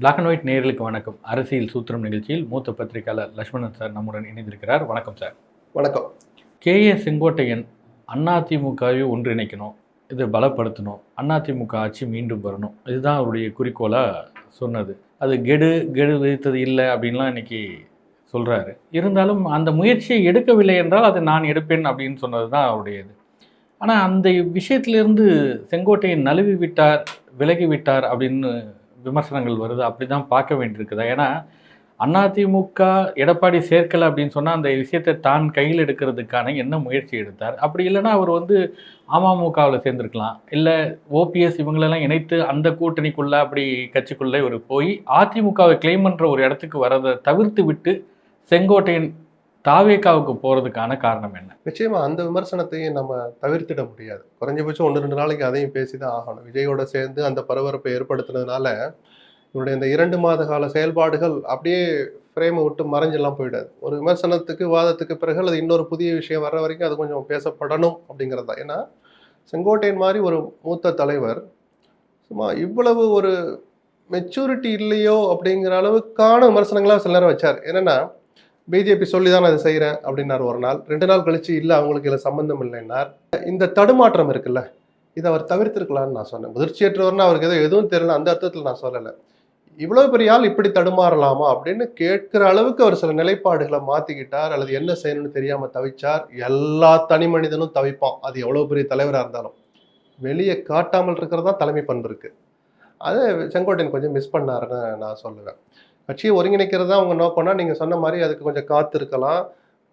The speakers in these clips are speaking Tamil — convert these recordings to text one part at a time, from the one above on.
பிளாக் அண்ட் ஒயிட் நேயர்களுக்கு வணக்கம். அரசியல் சூத்திரம் நிகழ்ச்சியில் மூத்த பத்திரிகையாளர் லட்சுமணன் சார் நம்முடன் இணைந்திருக்கிறார். வணக்கம் சார். வணக்கம். கே. ஏ. செங்கோட்டையன் அதிமுகவை ஒன்றிணைக்கணும் இதை பலப்படுத்தணும் அதிமுக ஆட்சி மீண்டும் வரணும். இதுதான் அவருடைய குறிக்கோளாக சொன்னது. அது கெடு கெடு விதித்தது இல்லை அப்படின்லாம் இன்னைக்கு சொல்கிறாரு இருந்தாலும் அந்த முயற்சியை எடுக்கவில்லை என்றால் அதை நான் எடுப்பேன் அப்படின்னு சொன்னது தான் அவருடையது. ஆனால் அந்த விஷயத்திலிருந்து செங்கோட்டையன் நழுவி விட்டார் விலகி விட்டார் அப்படின்னு விமர்சனங்கள் வருது. அப்படி தான் பார்க்க வேண்டியிருக்குதா? ஏன்னா அதிமுக எடப்பாடி சேர்க்கலை அப்படின்னு சொன்னால் அந்த விஷயத்தை தான் கையில் எடுக்கிறதுக்கான என்ன முயற்சி எடுத்தார்? அப்படி இல்லைன்னா அவர் வந்து அமமுகவில் சேர்ந்துருக்கலாம். இல்லை ஓபிஎஸ் இவங்களெல்லாம் இணைத்து அந்த கூட்டணிக்குள்ளே அப்படி கட்சிக்குள்ளே இவர் போய் அதிமுகவை கிளைம் பண்ணுற ஒரு இடத்துக்கு வரதை தவிர்த்து விட்டு செங்கோட்டையன் தாவேக்காவுக்கு போகிறதுக்கான காரணம் என்ன? நிச்சயமாக அந்த விமர்சனத்தையும் நம்ம தவிர்த்திட முடியாது. குறைஞ்சபட்சம் ஒன்று ரெண்டு நாளைக்கு அதையும் பேசி தான் ஆகணும். விஜயோட சேர்ந்து அந்த பரபரப்பை ஏற்படுத்தினதுனால இவருடைய இந்த இரண்டு மாத கால செயல்பாடுகள் அப்படியே ஃப்ரேமை விட்டு மறைஞ்செல்லாம் போயிடாது. ஒரு விமர்சனத்துக்கு வாதத்துக்கு பிறகு அது இன்னொரு புதிய விஷயம் வர்ற வரைக்கும் அது கொஞ்சம் பேசப்படணும் அப்படிங்கிறது தான் ஏன்னா செங்கோட்டையன் மாதிரி ஒரு மூத்த தலைவர் சும்மா இவ்வளவு ஒரு மெச்சூரிட்டி இல்லையோ அப்படிங்கிற அளவுக்கான விமர்சனங்களாக சில நேரம் வச்சார். என்னென்னா பிஜேபி சொல்லி தான் நான் அதை செய்கிறேன் அப்படின்னார் ஒரு நாள். ரெண்டு நாள் கழிச்சு இல்லை அவங்களுக்கு இதில் சம்மந்தம் இல்லைன்னார். இந்த தடுமாற்றம் இருக்குல்ல இதை அவர் தவிர்த்திருக்கலாம்னு நான் சொன்னேன். முதிர்ச்சியற்றவர்னு அவருக்கு எதோ எதுவும் தெரியல அந்த அர்த்தத்தில் நான் சொல்லலை. இவ்வளோ பெரிய ஆள் இப்படி தடுமாறலாமா? அப்படின்னு கேட்குற அளவுக்கு அவர் சில நிலைப்பாடுகளை மாற்றிக்கிட்டார் அல்லது என்ன செய்யணும்னு தெரியாமல் தவிச்சார். எல்லா தனி மனிதனும் தவிப்பான். அது எவ்வளோ பெரிய தலைவராக இருந்தாலும். வெளியே காட்டாமல் இருக்கிறதா தலைமை பண்பு இருக்குது அதை செங்கோட்டையன் கொஞ்சம் மிஸ் பண்ணாருன்னு நான் சொல்லுவேன். கட்சியை ஒருங்கிணைக்கிறது தான் அவங்க நோக்கம்னா நீங்க சொன்ன மாதிரி அதுக்கு கொஞ்சம் காத்து இருக்கலாம்.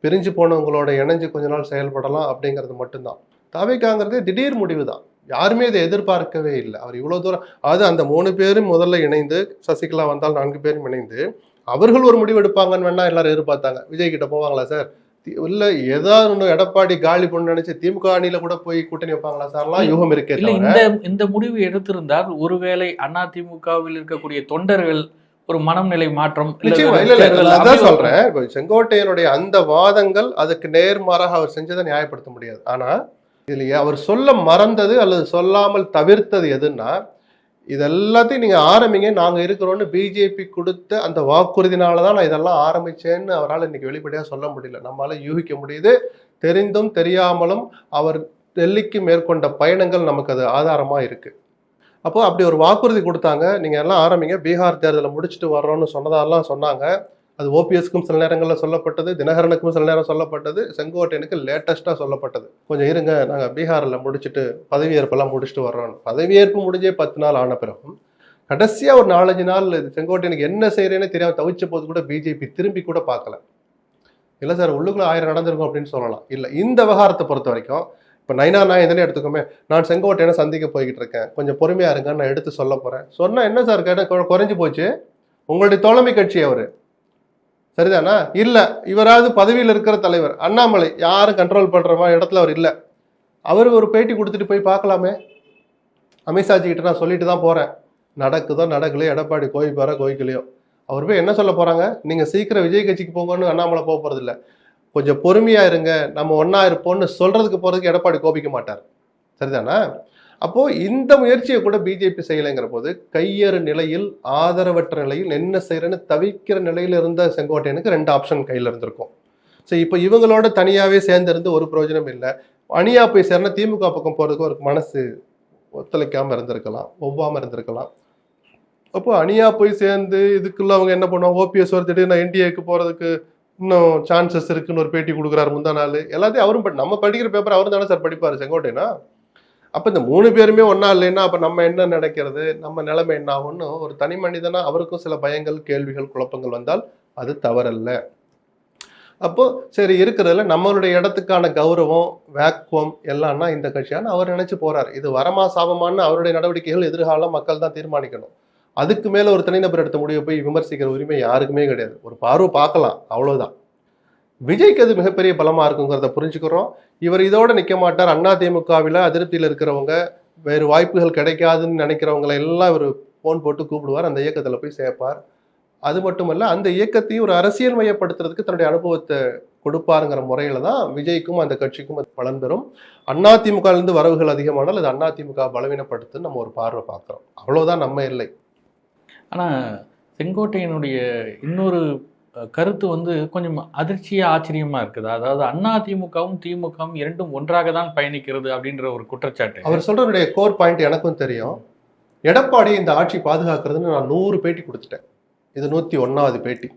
பிரிஞ்சு போனவங்களோட இணைஞ்சு கொஞ்ச நாள் செயல்படலாம் அப்படிங்கிறது மட்டும்தான். தாவேக்காங்கிறது திடீர் முடிவு தான் யாருமே இதை எதிர்பார்க்கவே இல்லை. அவர் இவ்வளோ தூரம் அதாவது அந்த மூணு பேரும் முதல்ல இணைந்து சசிகலா வந்தால் நான்கு பேரும் இணைந்து அவர்கள் ஒரு முடிவு எடுப்பாங்கன்னு வேணா எல்லாரும் எதிர்பார்த்தாங்க. விஜய் கிட்ட போவாங்களா சார்? இல்ல ஏதாவது ஒன்று எடப்பாடி காலி பண்ணு நினைச்சு திமுக அணியில கூட போய் கூட்டணி வைப்பாங்களா சார்லாம் யூகம் இருக்கே இந்த இந்த முடிவு எடுத்திருந்தால் ஒருவேளை அதிமுகவில் இருக்கக்கூடிய தொண்டர்கள் ஒரு மனநிலை மாற்றம் நான் அப்படி அதான் சொல்றேன். செங்கோட்டையனுடைய அந்த வாதங்கள் அதுக்கு நேர்மாறாக அவர் செஞ்சதை நியாயப்படுத்த முடியாது. ஆனா இதுல அவர் சொல்ல மறந்தது அல்லது சொல்லாமல் தவிர்த்தது எதுன்னா இது எல்லாத்தையும் நீங்க ஆரம்பிங்க நாங்க இருக்கிறோம்னு பிஜேபி கொடுத்த அந்த வாக்குறுதினால தான் நான் இதெல்லாம் ஆரம்பிச்சேன்னு அவரால் இன்னைக்கு வெளிப்படையா சொல்ல முடியல. நம்மளால யூகிக்க முடியுது. தெரிந்தும் தெரியாமலும் அவர் டெல்லிக்கு மேற்கொண்ட பயணங்கள் நமக்கு அது ஆதாரமா இருக்கு. அப்போ அப்படி ஒரு வாக்குறுதி கொடுத்தாங்க. நீங்க எல்லாம் ஆரம்பிங்க. பீகார் தேர்தலை முடிச்சுட்டு வர்றோம்னு சொன்னதெல்லாம் சொன்னாங்க. அது ஓபிஎஸ்க்கும் சில நேரங்களில் சொல்லப்பட்டது தினகரனுக்கும் சில நேரம் சொல்லப்பட்டது செங்கோட்டையனுக்கு லேட்டஸ்ட்டாக சொல்லப்பட்டது. கொஞ்சம் இருங்க நாங்கள் பீகாரில் முடிச்சுட்டு பதவியேற்பெல்லாம் முடிச்சுட்டு வர்றோம். பதவியேற்பு முடிஞ்சே பத்து நாள் ஆன பிறகும் கடைசியாக ஒரு நாலஞ்சு நாள் செங்கோட்டையனுக்கு என்ன செய்கிறேன்னு தெரியாமல் தவிச்ச போது கூட பிஜேபி திரும்பி கூட பார்க்கல. இல்லை சார் உள்ளுக்குள்ள ஆயிரம் நடந்திருக்கும் அப்படின்னு சொல்லலாம். இல்லை இந்த விவகாரத்தை பொறுத்த வரைக்கும் இப்போ நைனா நான் இதனே எடுத்துக்கோமே. நான் செங்கோட்டையனை சந்திக்க போய்கிட்டு இருக்கேன் கொஞ்சம் பொறுமையாக இருங்கன்னு நான் எடுத்து சொல்ல போகிறேன் சொன்னால் என்ன சார் கேட்டால் குறைஞ்சி போச்சு. உங்களுடைய தோழமை கட்சி அவர். சரிதானா? இல்லை. இவராவது பதவியில் இருக்கிற தலைவர். அண்ணாமலை. யாரும் கண்ட்ரோல் பண்ணுறமா இடத்துல அவர் இல்லை. அவர் ஒரு பேட்டி கொடுத்துட்டு போய் பார்க்கலாமே. அமித்ஷாஜிக்கிட்ட நான் சொல்லிட்டு தான் போகிறேன் நடக்குதோ நடக்கலையோ எடப்பாடி கோயில் கோயிப்பாரோ கோயிக்கலையோ அவர் போய் என்ன சொல்ல போகிறாங்க நீங்கள் சீக்கிரம் விஜய் கட்சிக்கு போங்கன்னு அண்ணாமலை போக போறது கொஞ்சம் பொறுமையாக இருங்க நம்ம ஒன்றா இருப்போம்னு சொல்கிறதுக்கு போகிறதுக்கு எடப்பாடி கோபிக்க மாட்டார். சரிதானா? அப்போது இந்த முயற்சியை கூட பிஜேபி செய்யலைங்கிற போது கையறு நிலையில் ஆதரவற்ற நிலையில் என்ன செய்கிறேன்னு தவிக்கிற நிலையில் இருந்த செங்கோட்டையனுக்கு ரெண்டு ஆப்ஷன் கையில் இருந்திருக்கும். சரி இப்போ இவங்களோட தனியாகவே சேர்ந்திருந்து ஒரு பிரயோஜனம் இல்லை. அணியாக போய் சேரணும் திமுக பக்கம் போகிறதுக்கு ஒரு மனசு ஒத்துழைக்காமல் இருந்திருக்கலாம் ஒவ்வாம இருந்திருக்கலாம். அப்போ அணியாக போய் சேர்ந்து இதுக்குள்ளே அவங்க என்ன பண்ணுவாங்க? ஓபிஎஸ் ஒரு திடீர்னு என்டிஏக்கு போகிறதுக்கு இன்னும் சான்சஸ் இருக்குன்னு ஒரு பேட்டி கொடுக்குறாரு முந்தா நாள். எல்லாத்தையும் அவரும் பட் நம்ம படிக்கிற பேப்பர் அவரும் தானே சார் படிப்பார் செங்கோட்டைனா அப்போ இந்த மூணு பேருமே ஒன்றா இல்லைன்னா அப்போ நம்ம என்ன நடக்கிறது நம்ம நிலைமை என்ன ஆகும்னு ஒரு தனி மனிதனா அவருக்கும் சில பயங்கள் கேள்விகள் குழப்பங்கள் வந்தால் அது தவறல்ல. அப்போது சரி இருக்கிறதுல நம்மளுடைய இடத்துக்கான கௌரவம் வேக்குவம் எல்லாம்னா இந்த கட்சியான அவர் நினச்சி போகிறார் இது வரமா சாபமானு அவருடைய நடவடிக்கைகள் எதிர்காலம் மக்கள் தான் தீர்மானிக்கணும். அதுக்கு மேலே ஒரு தனிநபர் எடுத்த முடிவை போய் விமர்சிக்கிற உரிமை யாருக்குமே கிடையாது. ஒரு பார்வை பார்க்கலாம் அவ்வளோதான் விஜய்க்கு அது மிகப்பெரிய பலமாக இருக்குங்கிறத புரிஞ்சுக்கிறோம். இவர் இதோட நிற்க மாட்டார். அண்ணா திமுகவில் அதிருப்தியில் இருக்கிறவங்க வேறு வாய்ப்புகள் கிடைக்காதுன்னு நினைக்கிறவங்களை எல்லாம் இவர் ஃபோன் போட்டு கூப்பிடுவார். அந்த இயக்கத்தில் போய் சேர்ப்பார். அது மட்டுமல்ல அந்த இயக்கத்தையும் ஒரு அரசியல் மையப்படுத்துறதுக்கு தன்னுடைய அனுபவத்தை கொடுப்பாருங்கிற முறையில தான் விஜய்க்கும் அந்த கட்சிக்கும் அது பலன் பெறும். அதிமுகலேருந்து வரவுகள் அதிகமானால் அது அதிமுக பலவீனப்படுத்துன்னு நம்ம ஒரு பார்வை பார்க்குறோம். அவ்வளோதான் நம்ம இல்லை ஆனால் செங்கோட்டையனுடைய இன்னொரு கருத்து வந்து கொஞ்சம் அதிர்ச்சியா ஆச்சரியமா இருக்குது. அதாவது அண்ணா திமுகவும் திமுகவும் இரண்டும் ஒன்றாக தான் பயணிக்கிறது அப்படின்ற ஒரு குற்றச்சாட்டு. அவர் சொல்றதுடைய கோர் பாயிண்ட் எனக்கும் தெரியும். எடப்பாடி இந்த ஆட்சி பாதுகாக்கிறதுன்னு நான் நூறு பேட்டி கொடுத்துட்டேன். இது நூத்தி ஒன்னாவது பேட்டி.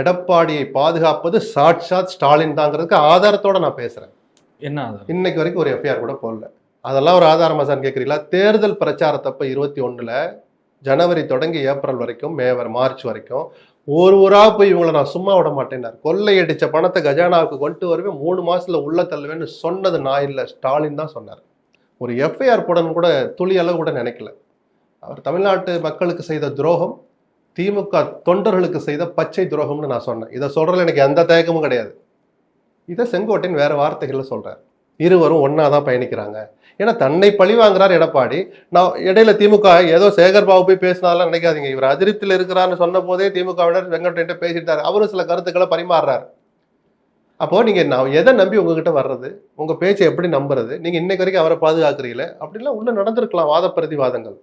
எடப்பாடியை பாதுகாப்பது சாட்சாத் ஸ்டாலின் தாங்கிறதுக்கு ஆதாரத்தோட நான் பேசுறேன். என்ன இன்னைக்கு வரைக்கும் ஒரு எஃப்ஐஆர் கூட போடல. அதெல்லாம் ஒரு ஆதாரமா சார் கேட்குறீங்களா தேர்தல் பிரச்சாரத்தப்ப இருபத்தி ஒண்ணுல ஜனவரி தொடங்கி ஏப்ரல் வரைக்கும் மேவர் மார்ச் வரைக்கும் ஒரு ஊரா போய் இவங்களை நான் சும்மா விட மாட்டேன்னார். கொள்ளையடிச்ச பணத்தை கஜானாவுக்கு கொண்டு வருவேன் மூணு மாசத்துல உள்ள தள்ளுவேன்னு சொன்னது நான் இல்லை ஸ்டாலின் தான் சொன்னார். ஒரு எஃப்ஐஆர் போடணும் கூட துளி அளவு கூட நினைக்கல. அவர் தமிழ்நாட்டு மக்களுக்கு செய்த துரோகம் திமுக தொண்டர்களுக்கு செய்த பச்சை துரோகம்னு நான் சொன்னேன். இதை சொல்றதுல எனக்கு எந்த தயக்கமும் கிடையாது. இதை செங்கோட்டையன் வேற வார்த்தைகளில் சொல்றார். இருவரும் ஒன்றா தான் பயணிக்கிறாங்க. ஏன்னா தன்னை பழி வாங்குறார் எடப்பாடி. நான் இடையில திமுக ஏதோ சேகர் பாபு போய் பேசினாலாம் நினைக்காதீங்க. இவர் அதிருப்தியில் இருக்கிறான்னு சொன்ன போதே திமுகவினர் வெங்கட்கிட்ட பேசிட்டார். அவரும் சில கருத்துக்களை பரிமாறுறாரு. அப்போ நீங்க நான் எதை நம்பி உங்ககிட்ட வர்றது? உங்க பேச்சை எப்படி நம்புறது? நீங்க இன்னைக்கு வரைக்கும் அவரை பாதுகாக்கிறீங்களே? அப்படிலாம் உள்ள நடந்திருக்கலாம் வாத பிரதிவாதங்கள்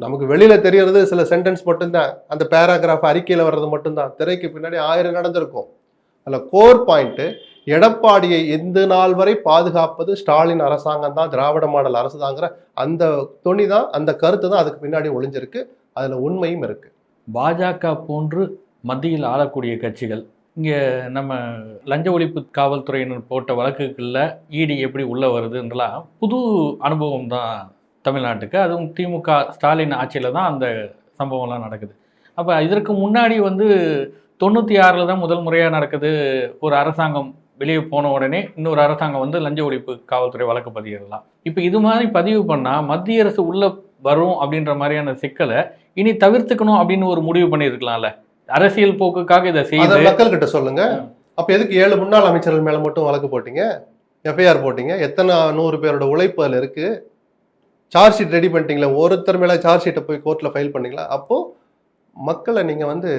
நமக்கு வெளியில தெரியறது சில சென்டென்ஸ் மட்டும்தான். அந்த பேராகிராஃப் அறிக்கையில் வர்றது மட்டும்தான். திரைக்கு பின்னாடி ஆயிரம் நடந்திருக்கும். அதில் கோர் பாயிண்ட்டு எடப்பாடியை எந்த நாள் வரை பாதுகாப்பது ஸ்டாலின் அரசாங்கம் தான் திராவிட மாடல் அரசு தாங்கிற அந்த துணி தான் அந்த கருத்து தான் அதுக்கு பின்னாடி ஒளிஞ்சிருக்கு. அதில் உண்மையும் இருக்குது பாஜக போன்று மத்தியில் ஆளக்கூடிய கட்சிகள் இங்கே நம்ம லஞ்ச ஒழிப்பு காவல்துறையினர் போட்ட வழக்குகளில் இடி எப்படி உள்ளே வருதுன்றலாம் புது அனுபவம் தான் தமிழ்நாட்டுக்கு. அதுவும் திமுக ஸ்டாலின் ஆட்சியில் தான் அந்த சம்பவம்லாம் நடக்குது. அப்போ இதற்கு முன்னாடி வந்து தொண்ணூற்றி ஆறில் தான் முதல் முறையாக நடக்குது ஒரு அரசாங்கம் வெளியே போன உடனே இன்னொரு அரசாங்கம் வந்து லஞ்ச ஒழிப்பு காவல்துறை வழக்கு பதிவிடலாம் இப்போ இது மாதிரி பதிவு பண்ணால் மத்திய அரசு உள்ளே வரும் அப்படின்ற மாதிரியான சிக்கலை இனி தவிர்த்துக்கணும் அப்படின்னு ஒரு முடிவு பண்ணியிருக்கலாம்ல. அரசியல் போக்குக்காக இதை செய்ய மக்கள் கிட்ட சொல்லுங்க. அப்போ எதுக்கு ஏழு முன்னாள் அமைச்சர்கள் மேலே மட்டும் வழக்கு போட்டீங்க? எஃப்ஐஆர் போட்டீங்க. எத்தனை நூறு பேரோட உழைப்பு அதில் இருக்கு? சார்ஜ் ஷீட் ரெடி பண்ணிட்டீங்களா? ஒருத்தர் மேலே சார்ஜ் ஷீட்டை போய் கோர்ட்டில் ஃபைல் பண்ணீங்களா? அப்போது மக்களை நீங்கள் வந்து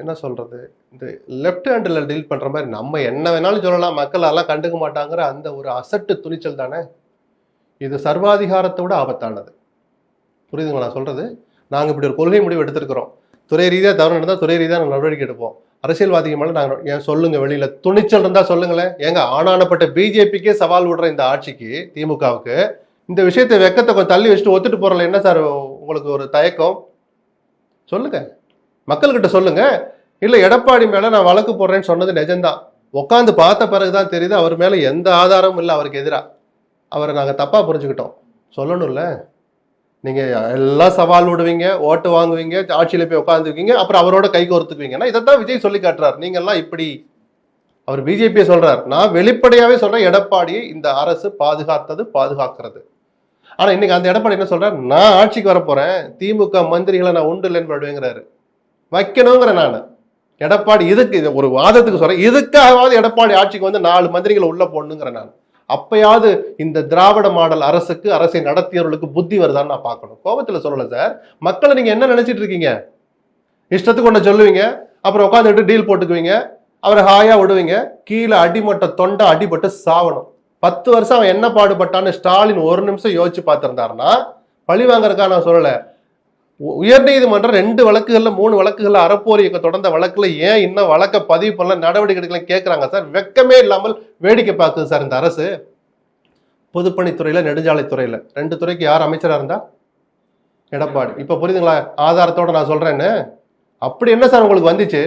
என்ன சொல்கிறது இந்த லெஃப்ட் ஹேண்டில் டீல் பண்ணுற மாதிரி நம்ம என்ன வேணாலும் சொல்லலாம். மக்கள் அதெல்லாம் கண்டுக்க மாட்டாங்கிற அந்த ஒரு அசட்டு துணிச்சல் தானே? இது சர்வாதிகாரத்தை விட ஆபத்தானது. புரியுதுங்களா? நான் சொல்கிறது நாங்கள் இப்படி ஒரு கொள்கை முடிவு எடுத்திருக்கிறோம். துறை ரீதியாக தவறு நடந்தால் துறை ரீதியாக நாங்கள் நடவடிக்கை எடுப்போம். அரசியல்வாதிகள் மேலே நாங்கள் ஏன் சொல்லுங்கள் வெளியில்? துணிச்சல் இருந்தால் சொல்லுங்களேன். ஏங்க ஆனானப்பட்ட பிஜேபிக்கே சவால் விடுற இந்த ஆட்சிக்கு திமுகவுக்கு இந்த விஷயத்தை வெக்கத்தை கொஞ்சம் தள்ளி வச்சுட்டு ஒத்துட்டு போகிறல என்ன சார் உங்களுக்கு ஒரு தயக்கம்? சொல்லுங்கள் மக்கள்கிட்ட சொல்லுங்க. இல்லை எடப்பாடி மேலே நான் வழக்கு போடுறேன்னு சொன்னது நிஜம்தான் உட்காந்து பார்த்த பிறகு தான் தெரியுது அவர் மேலே எந்த ஆதாரமும் இல்லை அவருக்கு எதிராக அவரை நாங்கள் தப்பாக புரிஞ்சுக்கிட்டோம். சொல்லணும்ல. நீங்கள் எல்லாம் சவால் விடுவீங்க ஓட்டு வாங்குவீங்க ஆட்சியில் போய் உட்காந்துருக்கீங்க அப்புறம் அவரோட கை கோர்த்துக்குவீங்கன்னா தான் விஜய் சொல்லி காட்டுறார். நீங்கள்லாம் இப்படி அவர் பிஜேபியை சொல்கிறார் நான் வெளிப்படையாகவே சொல்கிறேன் எடப்பாடியை இந்த அரசு பாதுகாத்தது பாதுகாக்கிறது. ஆனால் இன்னைக்கு அந்த எடப்பாடி என்ன சொல்கிறார் நான் ஆட்சிக்கு வரப்போகிறேன் திமுக மந்திரிகளை நான் உண்டு இல்லைன்னு படுவேங்கிறாரு வைக்கணுங்கிற நான் எடப்பாடி இதுக்கு இது ஒரு வாதத்துக்கு சொல்கிறேன் இதுக்காகவாவது எடப்பாடி ஆட்சிக்கு வந்து நாலு மந்திரிகளை உள்ளே போடணுங்கிற நான் அப்பயாவது இந்த திராவிட மாடல் அரசுக்கு அரசை நடத்தியவர்களுக்கு புத்தி வருதான்னு நான் பார்க்கணும். கோபத்தில் சொல்லலை சார். மக்களை நீங்கள் என்ன நினச்சிட்டு இருக்கீங்க? இஷ்டத்துக்கு ஒன்று சொல்லுவீங்க. அப்புறம் உட்காந்துட்டு டீல் போட்டுக்குவீங்க. அவரை ஹாயாக விடுவீங்க. கீழே அடிமட்ட தொண்டை அடிபட்டு சாவணும். பத்து வருஷம் அவன் என்ன பாடுபட்டான்னு ஸ்டாலின் ஒரு நிமிஷம் யோசிச்சு பார்த்துருந்தாருன்னா பழி வாங்குறதுக்காக நான் சொல்லலை. உயர்நீதிமன்றம் ரெண்டு வழக்குகள்ல மூணு வழக்குகள்ல அறப்போர் இயக்கம் தொடர்ந்த வழக்குல ஏன் இன்னும் வழக்கை பதிவு பண்ணல நடவடிக்கை எடுக்கல கேட்குறாங்க சார்? வெக்கமே இல்லாமல் வேடிக்கை பார்க்குது சார் இந்த அரசு. பொதுப்பணித்துறையில நெடுஞ்சாலைத்துறையில. ரெண்டு துறைக்கு யார் அமைச்சரா இருந்தா? எடப்பாடி. இப்ப புரியுதுங்களா? ஆதாரத்தோட நான் சொல்றேன்னு. அப்படி என்ன சார் உங்களுக்கு வந்துச்சு?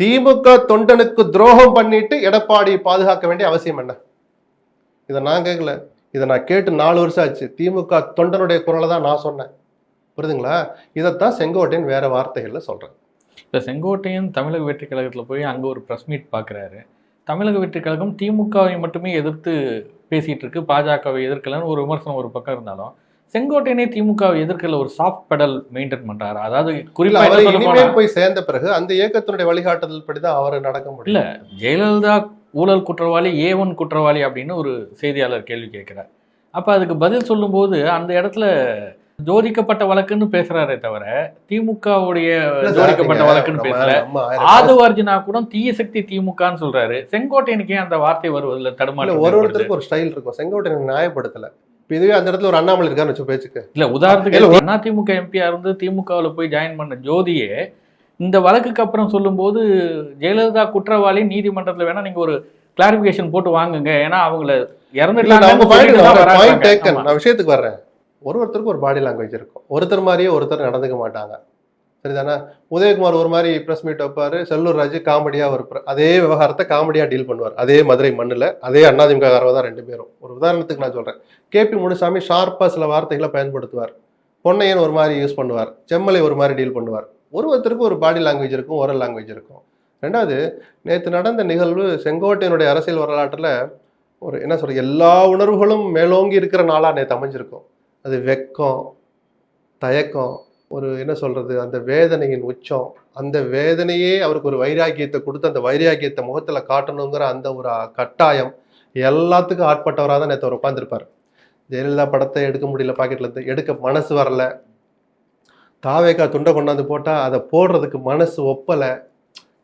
திமுக தொண்டனுக்கு துரோகம் பண்ணிட்டு எடப்பாடி பாதுகாக்க வேண்டிய அவசியம் என்ன? இதை நான் கேட்கல இதை நான் கேட்டு நாலு வருஷம் ஆச்சு. திமுக தொண்டனுடைய குரலை தான் நான் சொன்னேன். புரியுதுங்களா இதைத்தான் செங்கோட்டையன் வேற வார்த்தைகள்ல சொல்றேன் இப்போ செங்கோட்டையன் தமிழக வெற்றி கழகத்தில் போய் அங்கே ஒரு ப்ரெஸ் மீட் பார்க்குறாரு தமிழக வெற்றி கழகம் திமுகவை மட்டுமே எதிர்த்து பேசிட்டு இருக்கு பாஜகவை எதிர்க்கலன்னு ஒரு விமர்சனம் ஒரு பக்கம் இருந்தாலும் செங்கோட்டையனே திமுகவை எதிர்க்கல ஒரு சாஃப்ட் பெடல் மெயின்டைன் பண்றாரு. அதாவது குறிப்பா போய் சேர்ந்த பிறகு அந்த இயக்கத்தினுடைய வழிகாட்டுதல் படிதான் அவர் நடக்க முடியல ஜெயலலிதா ஊழல் குற்றவாளி ஏ ஒன் குற்றவாளி அப்படின்னு ஒரு செய்தியாளர் கேள்வி கேட்கிறார். அப்ப அதுக்கு பதில் சொல்லும்போது அந்த இடத்துல ஜோதிக்கப்பட்ட வழக்குன்னு பேசுறாரே தவிர திமுகவுடைய ஜோதிக்கப்பட்ட வழக்குன்னு பேசல. ஆயிரம் ஆதவர்ஜுனா கூட தீய சக்தி திமுகன்னு சொல்றாரு. செங்கோட்டையனுக்கு அந்த வார்த்தை வருவதில்ல தடுமாற்றம் ஒரு? ஒருத்தருக்கு ஒரு ஸ்டைல் இருக்கும். செங்கோட்டையன் நியாயப்படுத்தல. இதுவே அந்த இடத்துல ஒரு அண்ணாமலை இருக்கான்னு வச்சு பேச்சுக்கு. இல்ல உதாரணத்துக்கு அதிமுக எம்பியா இருந்து திமுகவுல போய் ஜாயின் பண்ண ஜோதியே இந்த வழக்குக்கு அப்புறம் சொல்லும்போது ஜெயலலிதா குற்றவாளி நீதிமன்றத்துல வேணா நீங்க ஒரு கிளாரிபிகேஷன் போட்டு வாங்குங்க. ஏன்னா அவங்கள இறந்துட்டாங்க விஷயத்துக்கு வர்றேன். ஒரு ஒருத்தருக்கும் ஒரு பாடி லாங்குவேஜ் இருக்கும். ஒருத்தர் மாதிரியே ஒருத்தர் நடந்துக்க மாட்டாங்க. சரிதானே? உதயகுமார் ஒரு மாதிரி ப்ரெஸ் மீட் வைப்பாரு. செல்லூர் ராஜு காமெடியா ஒரு அதே விவகாரத்தை காமெடியா டீல் பண்ணுவார். அதே மதுரை மண்ணில் அதே அண்ணாதிமுக தான் ரெண்டு பேரும். ஒரு உதாரணத்துக்கு நான் சொல்றேன். கேபி முனுசாமி ஷார்ப்பா சில வார்த்தைகளை பயன்படுத்துவார். பொன்னையன் ஒரு மாதிரி யூஸ் பண்ணுவார். செம்மலை ஒரு மாதிரி டீல் பண்ணுவார். ஒரு ஒருத்தருக்கும் ஒரு பாடி லாங்குவேஜ் இருக்கும் ஓரல் லாங்குவேஜ் இருக்கும். ரெண்டாவது நேற்று நடந்த நிகழ்வு செங்கோட்டையனுடைய அரசியல் வரலாற்றில் ஒரு என்ன சொல்கிறது எல்லா உணர்வுகளும் மேலோங்கி இருக்கிற நாளாக நேற்று அமைஞ்சிருக்கும். அது வெக்கம் தயக்கம் ஒரு என்ன சொல்றது அந்த வேதனையின் உச்சம். அந்த வேதனையே அவருக்கு ஒரு வைராக்கியத்தை கொடுத்து அந்த வைராக்கியத்தை முகத்துல காட்டணுங்கிற அந்த ஒரு கட்டாயம் எல்லாத்துக்கும் ஆட்பட்டவராக தான் நேற்று அவர் உட்காந்துருப்பார் ஜெயலலிதா படத்தை எடுக்க முடியல பாக்கெட்ல இருந்து. எடுக்க மனசு வரல. தாவேக்கா துண்டை கொண்டாந்து போட்டால் அதை போடுறதுக்கு மனசு ஒப்பலை.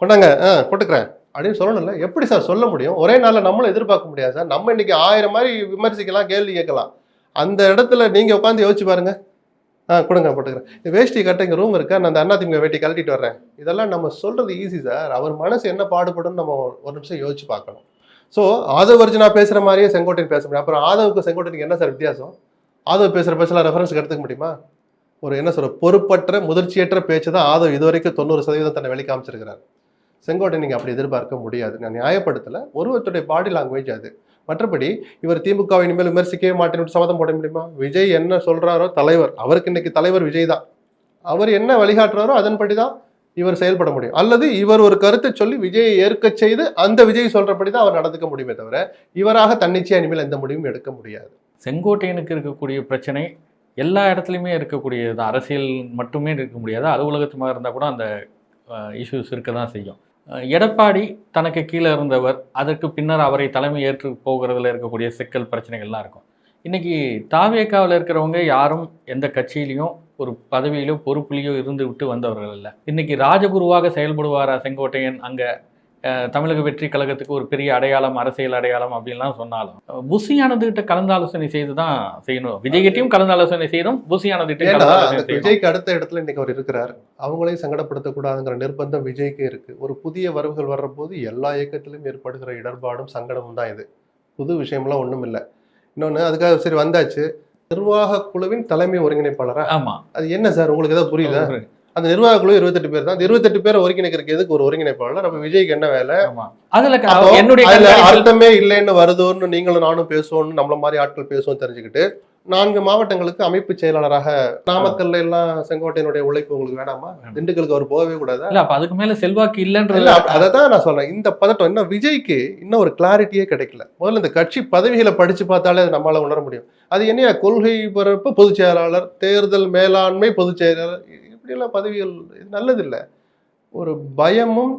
கொண்டாங்க ஆ போட்டுக்கிறேன். அப்படின்னு சொல்லணும்ல. எப்படி சார் சொல்ல முடியும்? ஒரே நாளில் நம்மளும் எதிர்பார்க்க முடியாது சார். நம்ம இன்னைக்கு ஆயிரம் மாதிரி விமர்சிக்கலாம் கேள்வி கேட்கலாம். அந்த இடத்துல நீங்கள் உட்காந்து யோசிச்சு பாருங்க. ஆ கொடுங்க போட்டுக்கிறேன். இந்த வேஷ்டி கட்ட இங்கே ரூம் இருக்கா? நான் அந்த அண்ணாதிமுக வேட்டி கழட்டிட்டு வர்றேன். இதெல்லாம் நம்ம சொல்றது ஈஸி சார் அவர் மனசு என்ன பாடுபடும் நம்ம ஒரு நிமிஷம் யோசிச்சு பார்க்கணும். ஸோ ஆதவ் அர்ஜுனா பேசுகிற மாதிரியே செங்கோட்டையன் பேச முடியும். அப்புறம் ஆதவுக்கு செங்கோட்டையனுக்கு என்ன சார் வித்தியாசம்? ஆதவ் பேசுகிற பேசலாம் ரெஃபரன்ஸ் எடுத்துக்க முடியுமா? ஒரு என்ன சொல்ற பொறுப்பற்ற முதிர்ச்சியற்ற பேச்சு தான் ஆதவ் இதுவரைக்கும் தொண்ணூறு சதவீதம் தன்னை வெளி காமிச்சிருக்கிறார். செங்கோட்டை நீங்கள் அப்படி எதிர்பார்க்க முடியாது. நான் நியாயப்படுத்தல. ஒருவருடைய பாடி லாங்குவேஜ் அது. மற்றபடி இவர் திமுகவை இனிமேல் விமர்சிக்கவே மாட்டேன்னு சபதம் போட முடியுமா? விஜய் என்ன சொல்றாரோ தலைவர். அவருக்கு இன்னைக்கு தலைவர் விஜய் தான். அவர் என்ன வழிகாட்டுறாரோ அதன்படி தான் இவர் செயல்பட முடியும். அல்லது இவர் ஒரு கருத்தை சொல்லி விஜயை ஏற்க செய்து அந்த விஜய் சொல்றபடி தான் அவர் நடந்துக்க முடியுமே தவிர இவராக தன்னிச்சையா இனிமேல் எந்த முடிவும் எடுக்க முடியாது. செங்கோட்டையனுக்கு இருக்கக்கூடிய பிரச்சனை எல்லா இடத்துலையுமே இருக்கக்கூடியது தான். அரசியல் மட்டுமே இருக்க முடியாது. அலுவலகத்துமாக இருந்தால் கூட அந்த இஷ்யூஸ் இருக்க தான் செய்யும். எடப்பாடி தனக்கு கீழே இருந்தவர் அதற்கு பின்னர் அவரை தலைமை ஏற்று போகிறதுல இருக்கக்கூடிய சிக்கல் பிரச்சனைகள்லாம் இருக்கும். இன்னைக்கு தாவேக்காவில் இருக்கிறவங்க யாரும் எந்த கட்சியிலையும் ஒரு பதவியிலோ பொறுப்புலையோ இருந்து விட்டு வந்தவர்கள் இல்லை. இன்னைக்கு ராஜகுருவாக செயல்படுவாரா செங்கோட்டையன் அங்கே தமிழக வெற்றி கழகத்துக்கு ஒரு பெரிய அடையாளம் அரசியல் அடையாளம் அப்படின்லாம் சொன்னாலும் புசியானதுகிட்ட கலந்தாலோசனை செய்து தான் செய்யணும். விஜய்கிட்டையும் கலந்தாலோசனை செய்யணும் புசியானதுகிட்ட விஜய்க்கு அடுத்த இடத்துல இன்னைக்கு அவர் இருக்கிறார். அவங்களையும் சங்கடப்படுத்தக்கூடாதுங்கிற நிர்பந்தம் விஜய்க்கு இருக்கு. ஒரு புதிய வரவுகள் வர்றபோது எல்லா இயக்கத்திலும் ஏற்படுகிற இடர்பாடும் சங்கடமும் தான் இது. புது விஷயம்லாம் ஒண்ணும் இல்லை. இன்னொன்னு அதுக்காக சரி வந்தாச்சு. நிர்வாக குழுவின் தலைமை ஒருங்கிணைப்பாளரா? ஆமா. அது என்ன சார்? உங்களுக்கு ஏதாவது புரியுதா. அந்த நிர்வாக குழு இருபத்தெட்டு பேர் தான். அந்த இருபத்தெட்டு பேரை ஒருங்கிணைக்கிறதுக்கு எதுக்கு ஒரு ஒருங்கிணைப்பாளர்? அப்ப விஜய்க்கு என்ன வேலை? அதுல என்னுடைய அர்த்தமே இல்லைன்னு வருதோன்னு நீங்களும் நானும் பேசுவோம்னு நம்மள மாதிரி ஆட்கள் பேசுவோம் தெரிஞ்சுக்கிட்டு நான்கு மாவட்டங்களுக்கு அமைப்பு செயலாளராக நாமக்கல்ல எல்லாம் செங்கோட்டையனுடைய உழைப்பு உங்களுக்கு வேணாமா? திண்டுக்கலுக்கு அவர் போகவே கூடாது? இல்ல அப்ப அதுக்கு மேல செல்வாக்கு இல்ல இல்லன்றது அதை தான் நான் சொல்றேன். இந்த பதட்டம் இன்னும் விஜய்க்கு இன்னும் ஒரு கிளாரிட்டியே கிடைக்கல. முதல்ல இந்த கட்சி பதவிகளை படிச்சு பார்த்தாலே அதை நம்மளால உணர முடியும். அது என்னையா? கொள்கை பரப்பு பொதுச் செயலாளர் தேர்தல் மேலாண்மை பொதுச் செயலாளர் இப்படியெல்லாம் பதவிகள் இது நல்லதில்லை. ஒரு பயமும்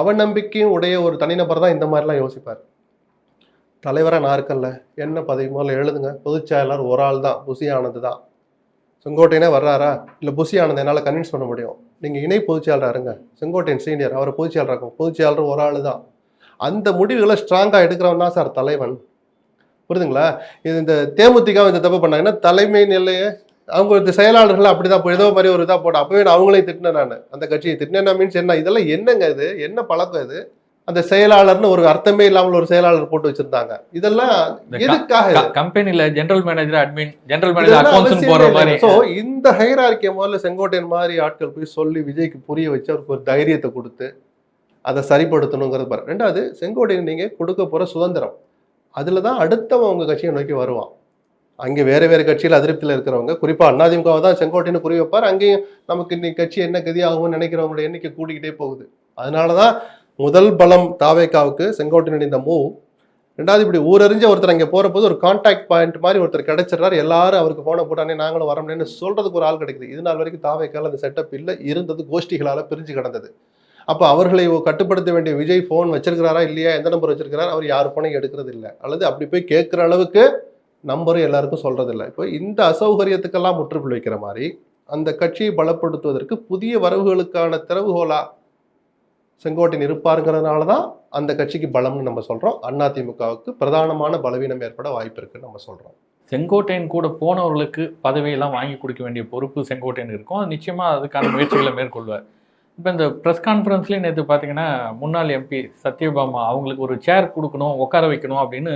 அவநம்பிக்கையும் உடைய ஒரு தனிநபர் தான் இந்த மாதிரிலாம் யோசிப்பார். தலைவராக நான் இருக்கல என்ன பதவி முதல்ல எழுதுங்க. பொதுச் செயலாளர் ஒரு ஆள் தான் புசி ஆனது தான். செங்கோட்டையனே வர்றாரா? இல்லை புசி என்னால் கன்வின்ஸ் பண்ண முடியும். நீங்கள் இணை பொதுச்செயலராக இருங்க. செங்கோட்டையன் சீனியர் அவரை பொதுச் செயலராக்கும் பொதுச் ஒரு ஆள் தான். அந்த முடிவுகளை ஸ்ட்ராங்காக எடுக்கிறவன் தான் சார் தலைவன். புரியுதுங்களா? இது இந்த தேமுதிக இந்த தப்பு பண்ணாங்கன்னா தலைமை நிலையை அவங்க இந்த செயலாளர்கள் அப்படிதான் ஏதோ மாதிரி ஒரு இதாக போட்டு அப்பவே நான் அவங்களையும் திட்டினேன் நான். அந்த கட்சியை திட்டினேன் மீன்ஸ் என்ன? இதெல்லாம் என்னங்க இது? என்ன பழக்கம் இது? அந்த செயலாளர்னு ஒரு அர்த்தமே இல்லாமல் ஒரு செயலாளர் போட்டு வச்சிருந்தாங்க. இதெல்லாம் எதுக்காக கம்பெனில general manager admin general manager போற. மாதிரி. So, இந்த ஹைரார்க்கிய முதல்ல செங்கோட்டையன் மாதிரி ஆட்கள் போய் சொல்லி விஜய்க்கு புரிய வச்சு அவருக்கு ஒரு தைரியத்தை கொடுத்து அதை சரிப்படுத்தணுங்கிறது பாரு. ரெண்டாவது செங்கோட்டையன் நீங்க கொடுக்க போற சுதந்திரம். அதுல தான் அடுத்தவன் உங்க கட்சியை நோக்கி வருவான். அங்கே வேறு வேறு கட்சியில் அதிருப்தியில் இருக்கிறவங்க. குறிப்பாக அதிமுகவை தான் செங்கோட்டைன்னு குறி வைப்பார். அங்கேயும் நமக்கு இன்னைக்கு கட்சி என்ன கதி ஆகும்னு நினைக்கிறவங்களோட எண்ணிக்கை கூடிக்கிட்டே போகுது. அதனால தான் முதல் பலம் தாவேக்காவுக்கு செங்கோட்டையன் இந்த மூவ் ரெண்டாவது இப்படி ஊரறிஞ்ச ஒருத்தர் அங்கே போகிற போது ஒரு கான்டாக்ட் பாயிண்ட் மாதிரி ஒருத்தர் கிடைச்சிடுறாரு. எல்லாரும் அவருக்கு போன போட்டானே நாங்களும் வரோம்னு சொல்கிறதுக்கு ஒரு ஆள் கிடைக்குது. இது நாள் வரைக்கும் தாவேக்கால் அந்த செட்டப் இல்லை. இருந்தது கோஷ்டிகளால் பிரிஞ்சு கிடந்தது. அப்போ அவர்களை கட்டுப்படுத்த வேண்டிய விஜய் ஃபோன் வச்சிருக்கிறாரா இல்லையா? எந்த நம்பர் வச்சிருக்கிறார்? அவர் யார் போனையும் எடுக்கிறது இல்லை. அல்லது அப்படி போய் கேட்குற அளவுக்கு நம்பரும் எல்லாருக்கும் சொல்கிறதில்ல இல்லை இப்போ இந்த அசௌகரியத்துக்கெல்லாம் முற்றுப்புள்ளி வைக்கிற மாதிரி அந்த கட்சியை பலப்படுத்துவதற்கு புதிய வரவுகளுக்கான திறவுகோலா செங்கோட்டையன் இருப்பாருங்கிறதுனால தான் அந்த கட்சிக்கு பலம்னு நம்ம சொல்கிறோம் அதிமுகவுக்கு பிரதானமான பலவீனம் ஏற்பட வாய்ப்பு இருக்குன்னு நம்ம சொல்கிறோம் செங்கோட்டையன் கூட போனவர்களுக்கு பதவியெல்லாம் வாங்கி கொடுக்க வேண்டிய பொறுப்பு செங்கோட்டையன் இருக்கும். அது அதுக்கான முயற்சிகளை மேற்கொள்வார். இப்போ இந்த ப்ரெஸ் கான்ஃபரன்ஸ்லேயே நேற்று பார்த்தீங்கன்னா முன்னாள் எம்பி சத்யபாமா அவங்களுக்கு ஒரு சேர் கொடுக்கணும் உட்கார வைக்கணும் அப்படின்னு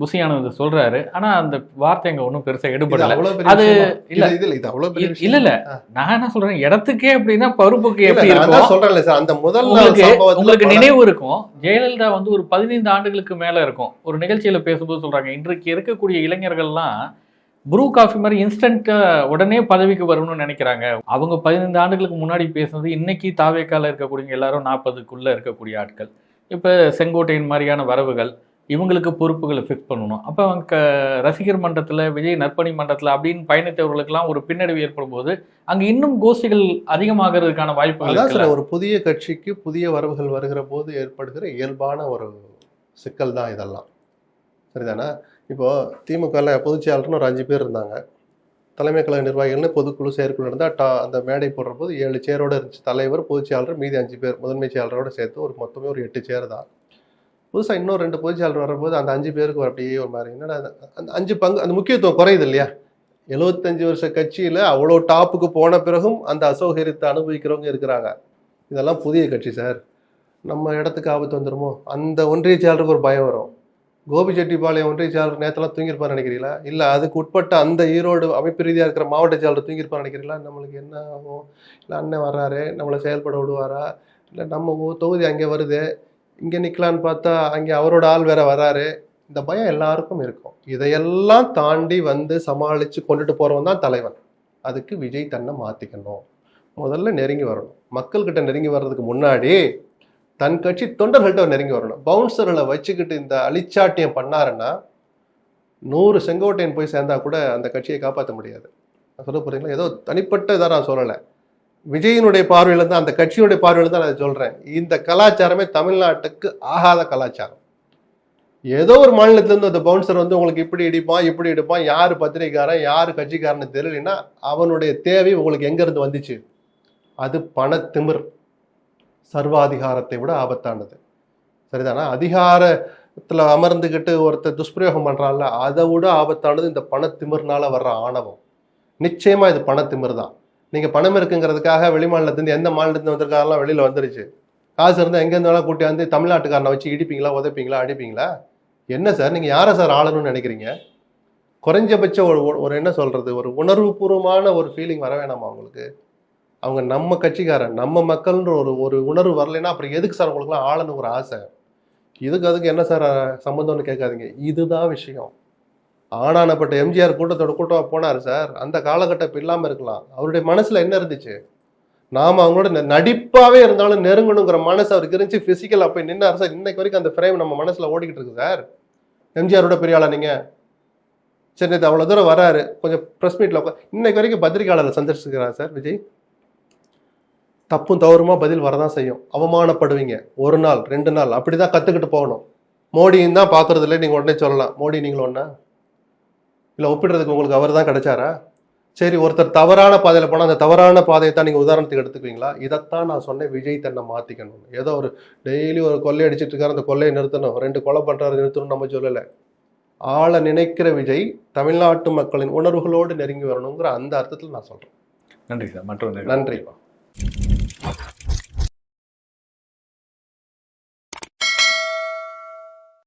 புசி ஆனந்த் சொல்றாரு. ஆனா அந்த வார்த்தை அங்க ஒன்றும் பெருசா எடுபடல. அது விஷயமா? இல்ல. இது- அவ்வளவு பெரிய இல்ல இல்ல நான் என்ன சொல்றேன்? இடத்துக்கே அப்படின்னா பருப்புக்கு இல்ல, எப்படி இருக்கும்? தான் சொல்றேன்ல சார். அந்த முதல் உங்களுக்கு நினைவு இருக்கும். ஜெயலலிதா வந்து ஒரு பதினைந்து ஆண்டுகளுக்கு மேல இருக்கும். ஒரு நிகழ்ச்சியில பேசும்போது சொல்றாங்க இன்றைக்கு இருக்கக்கூடிய இளைஞர்கள்லாம் ப்ரூ காஃபி மாதிரி இன்ஸ்டன்ட்டா உடனே பதவிக்கு வரணும்னு நினைக்கிறாங்க. அவங்க பதினைந்து ஆண்டுகளுக்கு முன்னாடி பேசுனது இன்னைக்கு தாவேக்கால இருக்கக்கூடிய எல்லாரும் நாற்பதுக்குள்ள இருக்கக்கூடிய ஆட்கள். இப்ப செங்கோட்டையன் மாதிரியான வரவுகள் இவங்களுக்கு பொறுப்புகளை ஃபிக்ஸ் பண்ணணும். அப்போ அவங்க ரசிகர் மன்றத்தில் விஜய் நற்பணி மன்றத்தில் அப்படின்னு பயணித்தவர்களுக்கெல்லாம் ஒரு பின்னடைவு ஏற்படும் போது அங்கே இன்னும் கோஷ்டிகள் அதிகமாகிறதுக்கான வாய்ப்புகள் ஒரு புதிய கட்சிக்கு புதிய வரவுகள் வருகிற போது ஏற்படுகிற இயல்பான ஒரு சிக்கல் தான் இதெல்லாம். சரிதானே? இப்போ திமுகவில் பொதுச்செயலாளர்னு ஒரு அஞ்சு பேர் இருந்தாங்க. தலைமை கழக நிர்வாகிகள்னு பொதுக்குழு செயற்குழு இருந்தால் டா அந்த மேடை போடுற போது ஏழு சேரோட இருந்துச்சு. தலைவர் பொதுச் செயலாளர் மீதி அஞ்சு பேர் முதன்மை செயலாளரோட சேர்த்து ஒரு மொத்தமே ஒரு எட்டு சேர் தான். புதுசாக இன்னும் ரெண்டு பொதுச்செயலாளர் வரும்போது அந்த அஞ்சு பேருக்கு அப்படியே ஒரு மாதிரி. என்னடா அந்த அஞ்சு பங்கு அந்த முக்கியத்துவம் குறையுது இல்லையா? எழுபத்தஞ்சு வருஷ கட்சியில் அவ்வளோ டாப்புக்கு போன பிறகும் அந்த அசௌகரியத்தை அனுபவிக்கிறவங்க இருக்கிறாங்க. இதெல்லாம் புதிய கட்சி சார். நம்ம இடத்துக்கு ஆபத்து வந்துடுமோ அந்த ஒன்றிய செயலருக்கு ஒரு பயம் வரும். கோபிச்செட்டிப்பாளையம் ஒன்றிய செயலர் நேரத்தெல்லாம் தூங்கியிருப்பார் நினைக்கிறீங்களா? இல்லை அதுக்கு உட்பட்ட அந்த ஈரோடு அமைப்பு ரீதியாக இருக்கிற மாவட்ட செயலர் தூங்கியிருப்பார் நினைக்கிறீங்களா? நம்மளுக்கு என்ன ஆகும்? இல்லை அண்ணன் வர்றாரு நம்மளை செயல்பட விடுவாரா? இல்லை நம்ம தொகுதி அங்கே வருது? இங்கே நிற்கலான்னு பார்த்தா அங்கே அவரோட ஆள் வேற வராரு. இந்த பயம் எல்லாருக்கும் இருக்கும். இதையெல்லாம் தாண்டி வந்து சமாளித்து கொண்டுட்டு போகிறவன் தான் தலைவன். அதுக்கு விஜய் தன்னை மாற்றிக்கணும் முதல்ல நெருங்கி வரணும். மக்கள்கிட்ட நெருங்கி வர்றதுக்கு முன்னாடி தன் கட்சி தொண்டர்கள்ட்ட நெருங்கி வரணும். பவுன்சர்களை வச்சுக்கிட்டு இந்த அழிச்சாட்டியம் பண்ணாருன்னா நூறு செங்கோட்டையன் போய் சேர்ந்தா கூட அந்த கட்சியை காப்பாற்ற முடியாது. சொல்ல போகிறீங்களா ஏதோ தனிப்பட்ட இதாக நான் சொல்லலை. விஜயினுடைய பார்வையில் தான் அந்த கட்சியுடைய பார்வையில் தான் நான் சொல்கிறேன் இந்த கலாச்சாரமே தமிழ்நாட்டுக்கு ஆகாத கலாச்சாரம். ஏதோ ஒரு மாநிலத்திலேருந்து அந்த பவுன்சர் வந்து உங்களுக்கு இப்படி இடிப்பான் இப்படி இடிப்பான் யார் பத்திரிகைக்காரன் யார் கட்சிக்காரன்னு தெரியலன்னா அவனுடைய தேவை உங்களுக்கு எங்கேருந்து வந்துச்சு? அது பணத்திமிர் சர்வாதிகாரத்தை விட ஆபத்தானது. சரிதானா? அதிகாரத்தில் அமர்ந்துக்கிட்டு ஒருத்தர் துஷ்பிரயோகம் பண்றான்ல அதை விட ஆபத்தானது இந்த பணத்திமிர்னால வர்ற ஆணவம். நிச்சயமாக இது பணத்திமிர் தான். நீங்க பணம் இருக்குங்கிறதுக்காக வெளிமாநிலத்திலிருந்து எந்த மாநிலத்துலேருந்து வந்திருக்காரெல்லாம் வெளியில வந்துருச்சு. காசு இருந்தால் எங்கேருந்து இருந்தாலும் கூட்டி வந்து தமிழ்நாட்டுக்காரனை வச்சு இடிப்பீங்களா உதைப்பீங்களா அடிப்பீங்களா? என்ன சார்? நீங்கள் யாரை சார் ஆளணும்னு நினைக்கிறீங்க? குறைஞ்சபட்ச ஒரு ஒரு- என்ன சொல்கிறது ஒரு உணர்வுபூர்வமான ஒரு ஃபீலிங் வர வேணாமா அவங்களுக்கு? அவங்க நம்ம கட்சிக்காரன் நம்ம மக்கள்ன்ற ஒரு ஒரு உணர்வு வரலைன்னா அப்புறம் எதுக்கு சார் உங்களுக்குலாம் ஆளணும் ஒரு ஆசை? இதுக்கு அதுக்கு என்ன சார் சம்மந்தம்னு கேட்காதீங்க. இதுதான் விஷயம். ஆனானப்பட்ட எம்ஜிஆர் கூட்டத்தோட கூட்டமாக போனார் சார். அந்த காலகட்டம் இப்போ இல்லாமல் இருக்கலாம். அவருடைய மனசில் என்ன இருந்துச்சு? நாம் அவங்களோட ந- இருந்தாலும் நெருங்கணுங்கிற மனசு அவருக்கு இருந்துச்சு. ஃபிசிக்கலாக போய் நின்னார் சார். இன்னைக்கு வரைக்கும் அந்த ஃப்ரேம் நம்ம மனசில் ஓடிக்கிட்டு இருக்கு சார். எம்ஜிஆரோட பெரிய ஆளா நீங்கள் சரி நேற்று அவ்வளோ தூரம் வராரு. கொஞ்சம் ப்ரெஸ் மீட்டில் இன்னைக்கு வரைக்கும் பத்திரிகையாளரை சந்திச்சிருக்கிறார் சார் விஜய்? தப்பும் தவறுமா பதில் வரதான் செய்யும். அவமானப்படுவீங்க. ஒரு நாள் ரெண்டு நாள் அப்படி தான் கற்றுக்கிட்டு போகணும். மோடியும் தான் பார்க்குறதுல நீங்கள் உடனே சொல்லலாம். மோடி நீங்களும் ஒன்றா இல்லை ஒப்பிடுறதுக்கு உங்களுக்கு அவர் தான் கிடைச்சாரா? சரி ஒருத்தர் தவறான பாதையில போனா அந்த தவறான பாதையை தான் நீங்க உதாரணத்துக்கு எடுத்துக்குவீங்களா? இதைத்தான் நான் சொன்னேன் விஜய் தன்னை மாத்திக்கணும் ஏதோ ஒரு டெய்லி ஒரு கொள்ளை அடிச்சிட்டு இருக்காரு அந்த கொள்ளையை நிறுத்தணும். ரெண்டு கொலை பண்றாரு நிறுத்தணும் நம்ம சொல்லலை. ஆள நினைக்கிற விஜய் தமிழ்நாட்டு மக்களின் உணர்வுகளோடு நெருங்கி வரணுங்கிற அந்த அர்த்தத்தில் நான் சொல்றேன். நன்றி சார். மற்றொரு நன்றி.